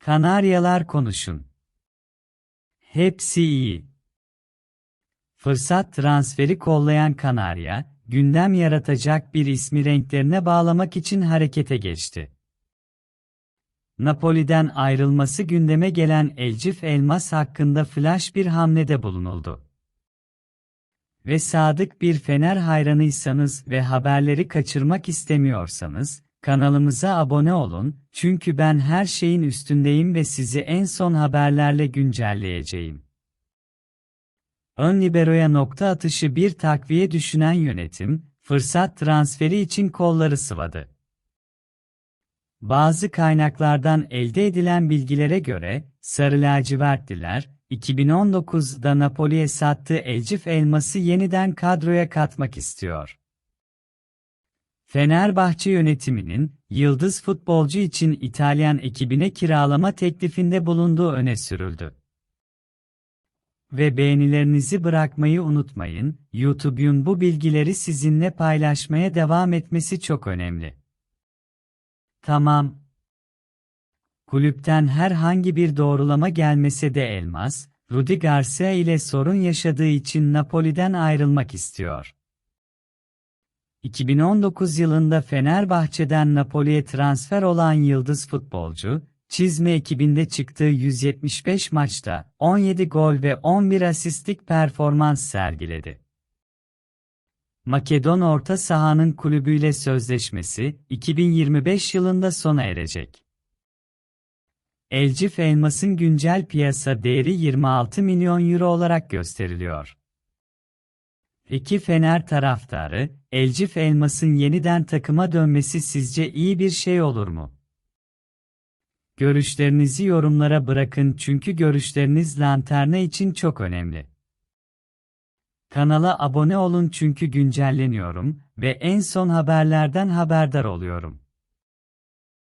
Kanaryalar konuşun. Hepsi iyi. Fırsat transferi kollayan Kanarya, gündem yaratacak bir ismi renklerine bağlamak için harekete geçti. Napoli'den ayrılması gündeme gelen Elcif Elmas hakkında flash bir hamlede bulunuldu. Ve sadık bir Fener hayranıysanız ve haberleri kaçırmak istemiyorsanız, kanalımıza abone olun, çünkü ben her şeyin üstündeyim ve sizi en son haberlerle güncelleyeceğim. Ön liberoya nokta atışı bir takviye düşünen yönetim, fırsat transferi için kolları sıvadı. Bazı kaynaklardan elde edilen bilgilere göre, Sarı lacivertliler, 2019'da Napoli'ye sattığı Elcif Elmas'ı yeniden kadroya katmak istiyor. Fenerbahçe yönetiminin, yıldız futbolcu için İtalyan ekibine kiralama teklifinde bulunduğu öne sürüldü. Ve beğenilerinizi bırakmayı unutmayın, YouTube'un bu bilgileri sizinle paylaşmaya devam etmesi çok önemli. Tamam. Kulüpten herhangi bir doğrulama gelmese de Elmas, Rudi Garcia ile sorun yaşadığı için Napoli'den ayrılmak istiyor. 2019 yılında Fenerbahçe'den Napoli'ye transfer olan yıldız futbolcu, Çizme ekibinde çıktığı 175 maçta 17 gol ve 11 asistlik performans sergiledi. Makedon orta sahanın kulübüyle sözleşmesi 2025 yılında sona erecek. Elcif Elmas'ın güncel piyasa değeri 26 milyon euro olarak gösteriliyor. Peki Fener taraftarı, Elcif Elmas'ın yeniden takıma dönmesi sizce iyi bir şey olur mu? Görüşlerinizi yorumlara bırakın çünkü görüşleriniz lanterna için çok önemli. Kanala abone olun çünkü güncelleniyorum ve en son haberlerden haberdar oluyorum.